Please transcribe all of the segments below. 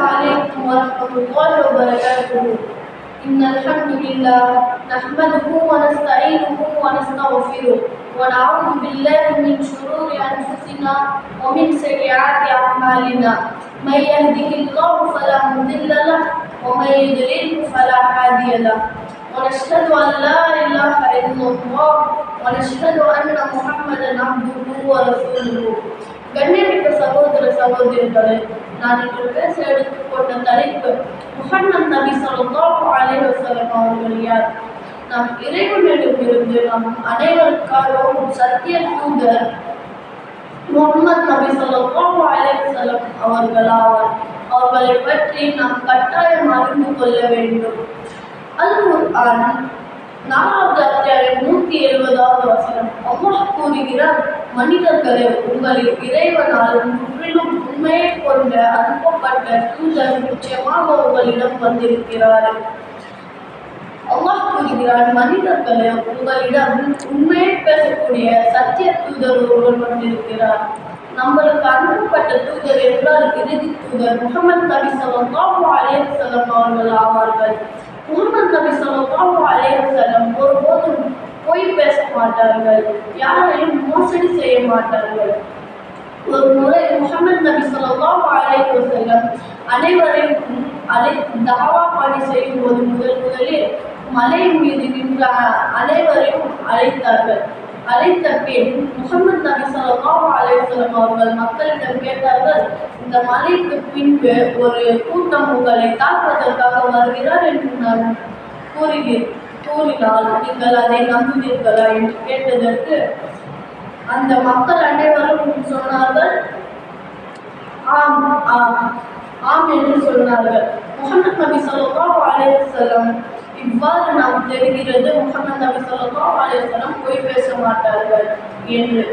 عليكم ورحمة الله وبركاته. إن الحمد لله نحمده ونستعينه ونستغفره ونعوذ بالله من شرور أنفسنا ومن سيئات أعمالنا. من يهده الله فلا مضل له ومن يضلل فلا هادي له. ونشهد أن لا إله إلا الله ونشهد أن محمدا عبده ورسوله. கண்ணியமிக்க சகோதர சகோதரிகளே நான் இன்று பேச எடுத்துக்கொண்ட தலைப்பு முஹம்மது நபி ஸல்லல்லாஹு அலைவசலம் அவர்கள் யார்? நாம் இறைவனிடமிருந்து நம் அனைவருக்காகவும் சத்திய தூதர் முகமது நபி ஸல்லல்லாஹு அலைவசலம் அவர்களாவார். அவர்களை பற்றி நாம் கட்டாயம் அறிந்து கொள்ள வேண்டும். அல் குர்ஆன் நாலாவது அத்தியாயம் நூத்தி எழுபதாவது வசனம். அல்லாஹ் கூறுகிறார் மனிதர்களே உங்களில் இறைவனால் முற்றிலும் உண்மையை கொண்ட அனுப்பப்பட்ட தூதர் நிச்சயமாக உங்களிடம் வந்திருக்கிறார். அல்லாஹ் கூறுகிறார் மனிதர்களே உங்களிடம் உண்மையை பேசக்கூடிய சத்திய தூதர் ஒருவர் வந்திருக்கிறார். நம்மளுக்கு அனுப்பப்பட்ட தூதர் என்றால் இறுதி தூதர் முகமது நபி ஸல்லல்லாஹு அலைஹி வஸல்லம் அவர்கள் ஆவார்கள். உருமன் நபி ஸல்லல்லாஹு அலையம் ஒருபோதும் பொய் பேச மாட்டார்கள். யாரையும் மோசடி செய்ய மாட்டார்கள். ஒரு முறை முகமது நபி ஸல்லல்லாஹு அலைஹி வஸல்லம் அனைவரையும் அலை தாவா பணி செய்யும் போது முதல் முதலில் மலையின் மீது நின்ற அனைவரையும் அழைத்தார்கள். அழைத்த பின் முகமது நபி ஸல்லல்லாஹு அலைஹி அவர்கள் மக்களிடம் கேட்டார்கள் இந்த மலைக்கு பின்பு ஒரு கூட்டம் உங்களை தாக்குவதற்காக வருகிறார் என்று நான் கூறுகிறேன் கூறினால் நீங்கள் அதை நம்புவீர்களா? என்று கேட்டதற்கு அந்த மக்கள் அனைவரும் சொன்னார்கள் ஆம் ஆம் ஆம் என்று சொன்னார்கள். முகமது நபி ஸல்லல்லாஹு அலைஹி இவ்வாறு நாம் தெரிகிறது முகமது நபி ஸல்லல்லாஹு அலைஹி போய் பேச மாட்டார்கள் என்று.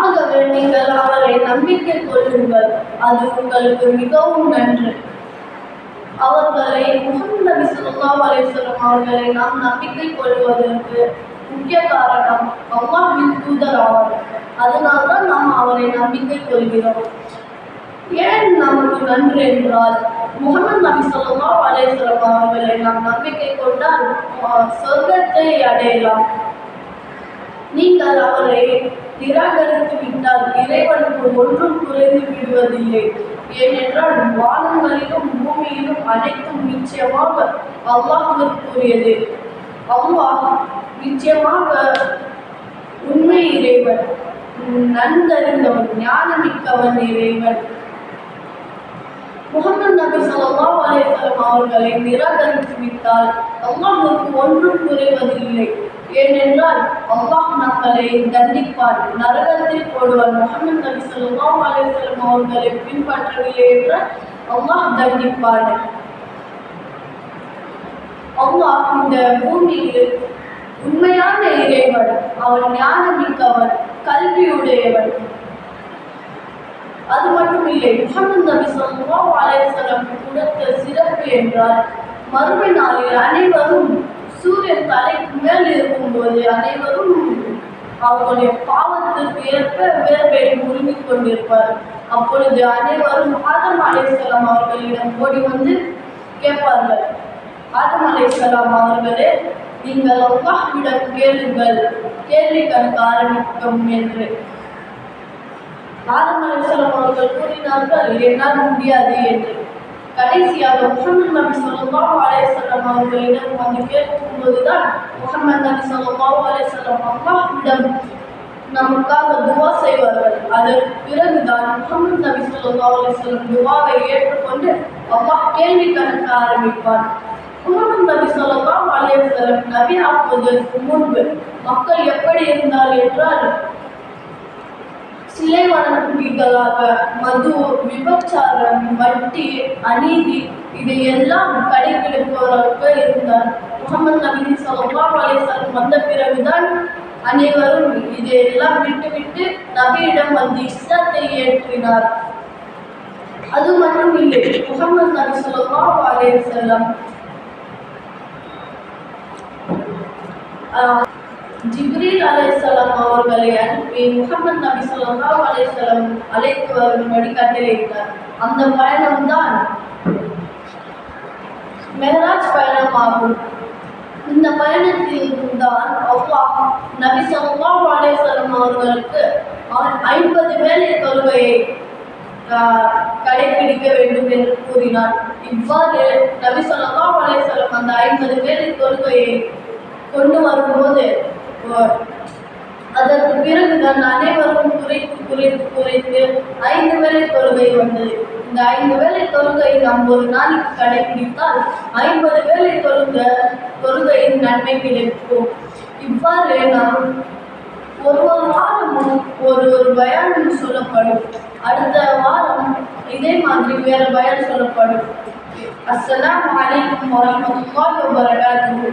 ஆகவே நீங்கள் அவரை நம்பிக்கை கொள்ளுங்கள் அது உங்களுக்கு மிகவும் நன்று. அவர்களை முகமது நபி சொல்லா அலைஹி அவர்களை நாம் நம்பிக்கை கொள்வதற்கு முக்கிய காரணம் அல்லாஹ்வின் தூதர் ஆவார் அதனால்தான் நாம் அவரை நம்பிக்கை கொள்கிறோம். ஏன் நமக்கு நன்று என்றால் முகமது நபி ஸல்லல்லாஹு அலைஹி வஸல்லம் அவர்களை நாம் நம்பிக்கை கொண்டால் சொர்க்கத்தை அடையலாம். நீங்கள் அவரை நிராகரித்து விட்டால் இறைவனுக்கு ஒன்றும் குறைந்து விடுவதில்லை. ஏனென்றால் வானங்களிலும் பூமியிலும் அனைத்தும் நிச்சயமாக அல்லாஹ்விற்குரியது. அல்லாஹ் நிச்சயமாக உண்மை இறைவன் நன்கறிந்தவன் ஞானமிக்கவன் இறைவன். முகமது நபி ஸல்லல்லாஹு அலைஹி அவர்களை நிராகரித்து விட்டால் அல்லாஹுக்கு ஒன்றும் குறைவதில்லை. ஏனென்றால் அல்லாஹ் நம்மளை தண்டிப்பார். நரகத்தில் போடுவார். முகமது நபி ஸல்லல்லாஹு அலைஹி அவர்களை பின்பற்றவில்லை என்றால் அல்லாஹ் தண்டிப்பார். அல்லாஹ் இந்த பூமியில் உண்மையான இறைவன் அவன் ஞானமிக்கவன் கல்வியுடையவன். அது மட்டும் இல்லை முகமது நபி ஸல்லல்லாஹு அலைஹி கொடுத்த சிறப்பு என்றால் மறுமை நாளில் அனைவரும் சூரியன் தலைக்கு மேல் இருக்கும்போது அனைவரும் அவர்களுடைய பாவத்திற்கு ஏற்ப வேர்வை உருமிக் கொண்டிருப்பார் அப்பொழுது அனைவரும் ஆதம் அலைஹிஸ்ஸலாம் அவர்களிடம் ஓடி வந்து கேட்பார்கள் ஆதம் அலைஹிஸ்ஸலாம் அவர்களே நீங்கள் அல்லாஹ்விடம் கேளுங்கள் கேள்வி கணக்கு ஆரம்பிக்கும் என்று. ஆதம் அலிசலம் அவர்கள் கூறினார்கள் என்னால் முடியாது என்று. கடைசியாக முகமது நபி ஸல்லல்லாஹு அலைஹி அவர்களிடம் வந்து கேட்கும்போதுதான் முகமது நபி ஸல்லல்லாஹு அலைஹி வஸல்லம் அல்லாஹ்விடம் நமக்காக துவா செய்வார்கள். அதற்கு பிறகுதான் முகமது நபி ஸல்லல்லாஹு அலைஹி துவாவை ஏற்றுக்கொண்டு அல்லாஹ் கேள்வி கணக்க ஆரம்பிப்பார் முகமது நபி ஸல்லல்லாஹு அலைஹி நபி ஆக்குவதற்கு முன்பு மக்கள் எப்படி இருந்தார் என்றால் சிலை வணங்குகளாக மது விபச்சாரம் வட்டி அநீதி இதையெல்லாம் கடைபிடிப்பவராக இருந்தார் முகமது நபி ஸல்லல்லாஹு அலைஹி வந்த பிறகுதான் அனைவரும் இதையெல்லாம் விட்டுவிட்டு நபியிடம் வந்து இஸ்லாத்தை ஏற்றினார். அது மட்டும் இல்லை முகமது நபி ஸல்லல்லாஹு அலைஹி வஸல்லம் ஆஹ், ஜிப்ரீல் அலைசலாம் அவர்களை அனுப்பி முகமது நபி ஸல்லல்லாஹு அலைஹி அழைத்து வரும்படி கட்டளையிட்டார் அந்த பயணம்தான் மெஹராஜ் பயணமாகும். இந்த பயணத்தில் தான் அல்லாஹ் நபி ஸல்லல்லாஹு அலைசலம் அவர்களுக்கு ஐம்பது வேலை தொழுகையை கடைபிடிக்க வேண்டும் என்று கூறினார் இவ்வாறு நபி சொல்லா அலைஹி அந்த ஐம்பது வேலை தொழுகையை கொண்டு வரும்போது அதற்கு பிறகுதான் அனைவரும் குறைத்து குறைத்து குறைத்து ஐந்து வேலை தொழுகை வந்தது இந்த ஐந்து வேலை தொழுகை நாம் ஒரு நாளைக்கு கடைபிடித்தால் ஐம்பது வேலை தொழுக தொழுகையின் நன்மை கிடைக்கும் இவ்வாறு நாம் ஒரு ஒரு வாரமும் ஒரு ஒரு பயானம் சொல்லப்படும். அடுத்த வாரம் இதே மாதிரி வேற பயான் சொல்லப்படும். அஸ்ஸலாமு அலைக்கும் வரஹ்மத்துல்லாஹி வபரகாத்துஹு